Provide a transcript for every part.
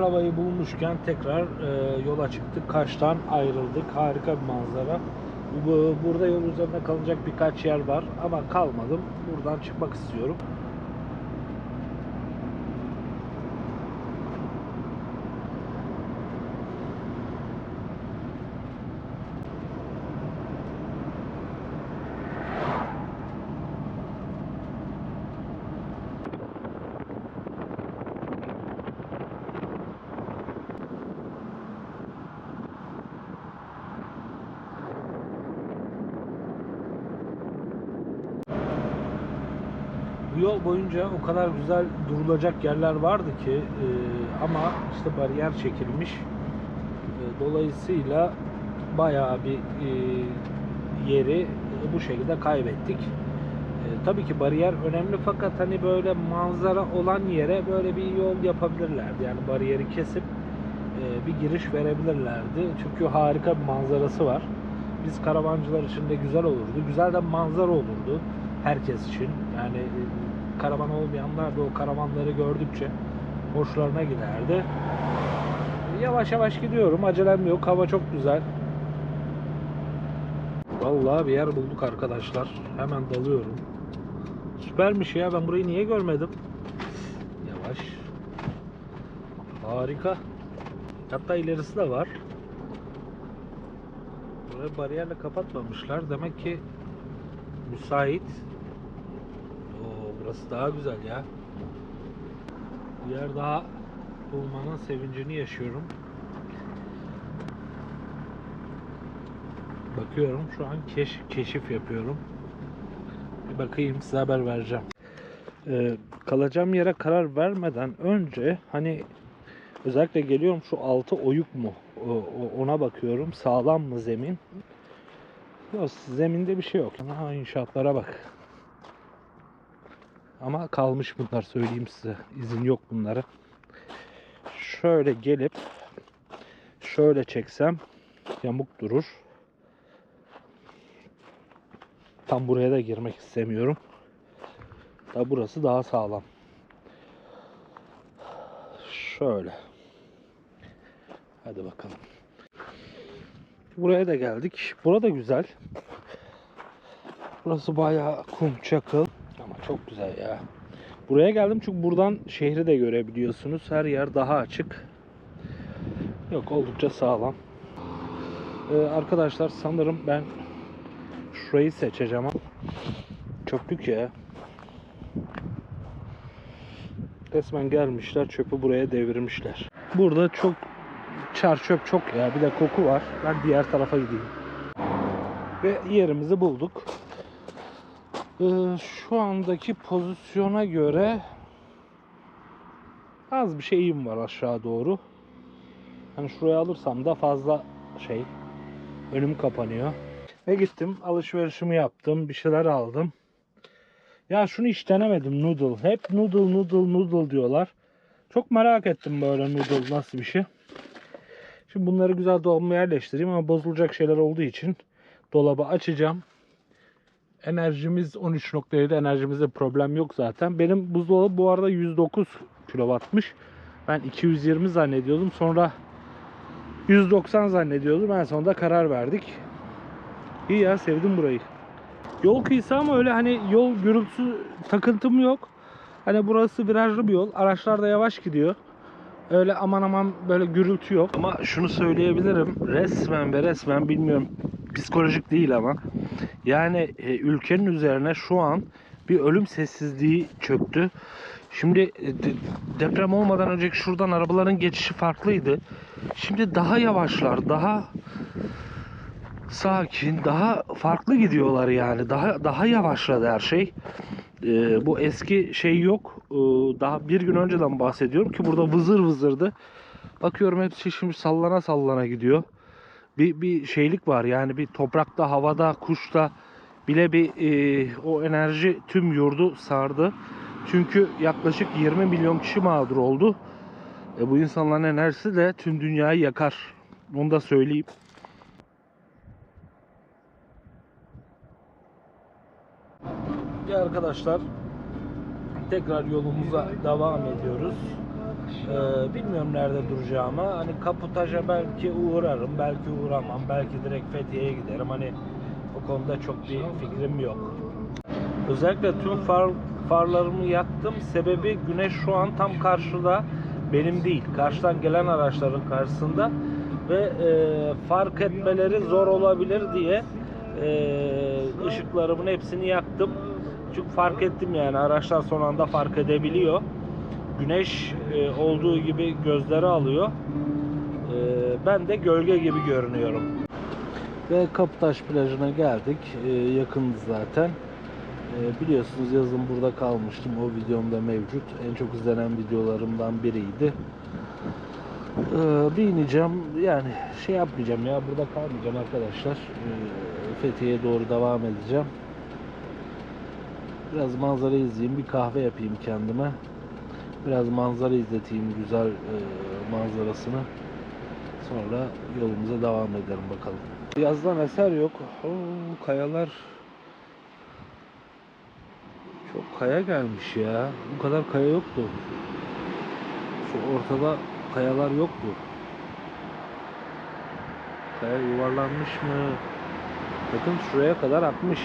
Havayı bulmuşken tekrar e, yola çıktık. Kaş'tan ayrıldık. Harika bir manzara. Bu, burada yol üzerinde kalacak birkaç yer var ama kalmadım. Buradan çıkmak istiyorum. Yol boyunca o kadar güzel durulacak yerler vardı ki e, ama işte bariyer çekilmiş. E, dolayısıyla bayağı bir e, yeri e, bu şekilde kaybettik. E, tabii ki bariyer önemli fakat hani böyle manzara olan yere böyle bir yol yapabilirlerdi. Yani bariyeri kesip e, bir giriş verebilirlerdi. Çünkü harika bir manzarası var. Biz karavancılar için de güzel olurdu. Güzel de manzara olurdu herkes için. Yani e, karavan olmayanlar da o karavanları gördükçe hoşlarına giderdi. Yavaş yavaş gidiyorum. Acelem yok. Hava çok güzel. Vallahi bir yer bulduk arkadaşlar. Hemen dalıyorum. Süpermiş ya. Ben burayı niye görmedim? Yavaş. Harika. Hatta ilerisi de var. Burayı bariyerle kapatmamışlar. Demek ki müsait. Burası daha güzel ya. Bir yer daha bulmanın sevincini yaşıyorum. Bakıyorum şu an keş, keşif yapıyorum. Bir bakayım size haber vereceğim. Ee, kalacağım yere karar vermeden önce hani özellikle geliyorum şu altı oyuk mu ona bakıyorum sağlam mı zemin Yok zeminde bir şey yok. Ha inşaatlara bak. Ama kalmış bunlar söyleyeyim size. İzin yok bunlara. Şöyle gelip şöyle çeksem yamuk durur. Tam buraya da girmek istemiyorum. Da burası daha sağlam. Şöyle. Hadi bakalım. Buraya da geldik. Burada güzel. Burası bayağı kum çakıl. Çok güzel ya. Buraya geldim çünkü buradan şehri de görebiliyorsunuz. Her yer daha açık. Yok oldukça sağlam. Ee, arkadaşlar sanırım ben şurayı seçeceğim. Çöplük ya. Resmen gelmişler çöpü buraya devirmişler. Burada çok çar çöp çok ya. Bir de koku var. Ben diğer tarafa gideyim. Ve yerimizi bulduk. Ee, şu andaki pozisyona göre az bir şeyim var aşağı doğru. Hani şuraya alırsam da fazla şey önüm kapanıyor. Ve gittim alışverişimi yaptım. Bir şeyler aldım. Ya şunu hiç denemedim noodle. Hep noodle noodle noodle diyorlar. Çok merak ettim böyle noodle nasıl bir şey. Şimdi bunları güzel dolabıma yerleştireyim ama bozulacak şeyler olduğu için dolabı açacağım. Enerjimiz 13.7 enerjimizde problem yok zaten. Benim buzdolabı bu arada 109 kW'mış. Ben 220 zannediyordum. Sonra 190 zannediyordum. En sonunda karar verdik. İyi ya sevdim burayı. Yol kıyısı ama öyle hani yol gürültüsü takıntım yok. Hani burası virajlı bir yol. Araçlar da yavaş gidiyor. Öyle aman aman böyle gürültü yok. Ama şunu söyleyebilirim. Resmen ve resmen bilmiyorum psikolojik değil ama. Yani e, ülkenin üzerine şu an bir ölüm sessizliği çöktü. Şimdi e, de- deprem olmadan önceki şuradan arabaların geçişi farklıydı. Şimdi daha yavaşlar, daha sakin, daha farklı gidiyorlar yani. Daha daha yavaşladı her şey. Ee, bu eski şey yok. Ee, daha bir gün önceden bahsediyorum ki burada vızır vızırdı. Bakıyorum hepsi şimdi sallana sallana gidiyor. Bir, bir şeylik var yani bir toprakta, havada, kuşta bile bir e, o enerji tüm yurdu sardı. Çünkü yaklaşık 20 milyon kişi mağdur oldu. E, bu insanların enerjisi de tüm dünyayı yakar. Onu da söyleyeyim. Ya arkadaşlar tekrar yolumuza devam ediyoruz. Ee, bilmiyorum nerede duracağımı. Hani Kaputaş'a belki uğrarım, belki uğramam. Belki direkt Fethiye'ye giderim. Hani o konuda çok bir fikrim yok. Özellikle tüm far, farlarımı yaktım. Sebebi güneş şu an tam karşıda. Benim değil. Karşıdan gelen araçların karşısında. Ve e, fark etmeleri zor olabilir diye e, ışıklarımın hepsini yaktım. Çünkü fark ettim yani araçlar son anda fark edebiliyor. Güneş e, olduğu gibi gözleri alıyor. E, ben de gölge gibi görünüyorum. Ve Kaputaş plajına geldik. E, yakındı zaten. Biliyorsunuz yazın burada kalmıştım. O videomda mevcut. En çok izlenen videolarımdan biriydi. E, bir ineceğim. Yani şey yapmayacağım ya. Burada kalmayacağım arkadaşlar. E, Fethiye'ye doğru devam edeceğim. Biraz manzara izleyeyim. Bir kahve yapayım kendime. Biraz manzara izleteyim güzel e, manzarasını. Sonra yolumuza devam edelim bakalım. Yazdan eser yok. Oo, kayalar çok kaya gelmiş ya. Bu kadar kaya yoktu. Şu ortada kayalar yoktu. Kaya yuvarlanmış mı? Bakın şuraya kadar akmış.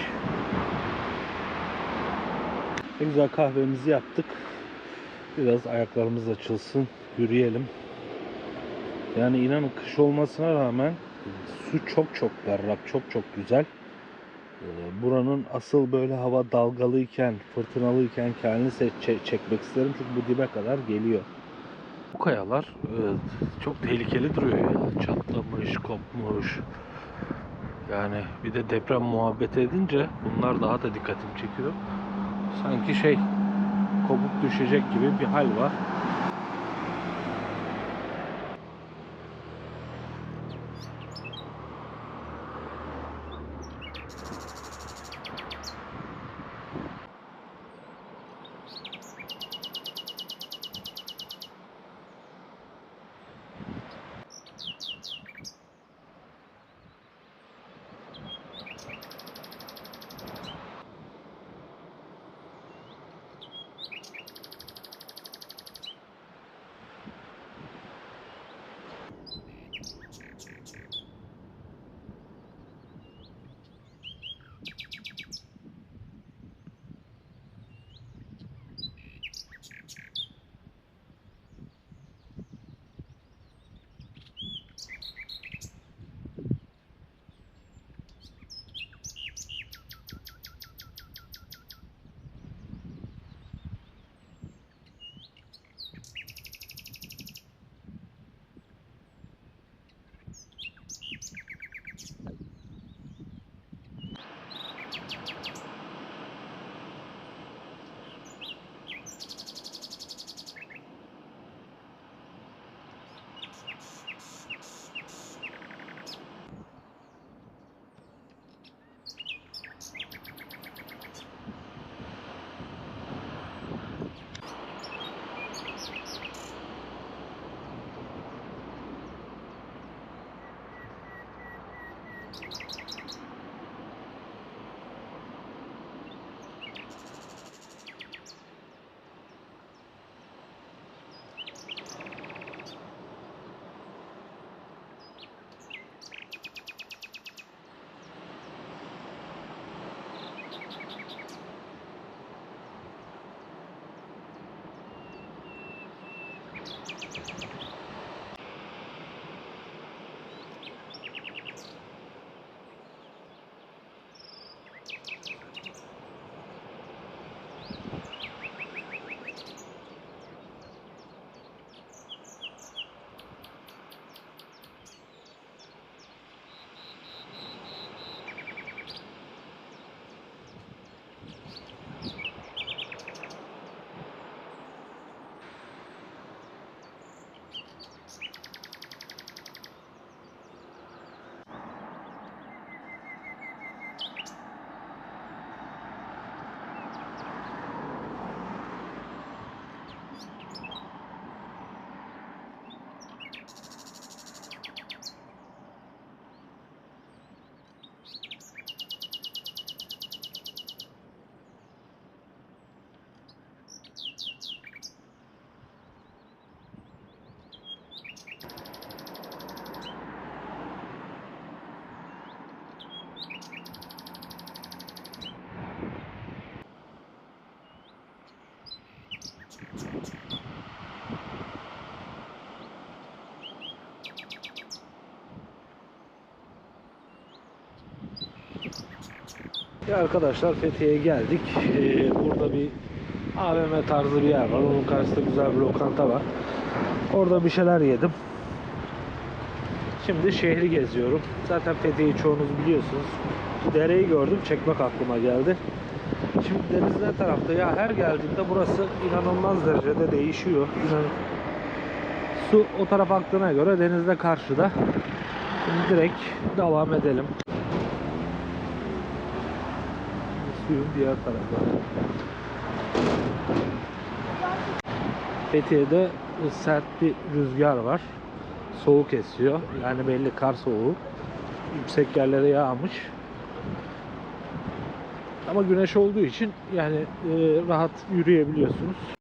Ne güzel kahvemizi yaptık. Biraz ayaklarımız açılsın. Yürüyelim. Yani inanın kış olmasına rağmen su çok çok berrak, çok çok güzel. Ee, Buranın asıl böyle hava dalgalıyken, fırtınalıyken kendini çekmek isterim çünkü bu dibe kadar geliyor. Bu kayalar evet, çok tehlikeli duruyor ya. Çatlamış, kopmuş. Yani bir de deprem muhabbet edince bunlar daha da dikkatimi çekiyor. Sanki şey kopup düşecek gibi bir hal var. Ya arkadaşlar Fethiye'ye geldik. Ee, burada bir AVM tarzı bir yer var. Onun karşısında güzel bir lokanta var. Orada bir şeyler yedim. Şimdi şehri geziyorum. Zaten Fethiye'yi çoğunuz biliyorsunuz. Dereyi gördüm, çekmek aklıma geldi. Şimdi deniz ne tarafta? Ya her geldiğimde burası inanılmaz derecede değişiyor. İnan Su o taraf aktığına göre denizde karşıda. Şimdi direkt devam edelim. Suyun diğer tarafı. Fethiye'de sert bir rüzgar var. Soğuk esiyor. Yani belli kar soğuğu. Yüksek yerlere yağmış. Ama güneş olduğu için yani e, rahat yürüyebiliyorsunuz.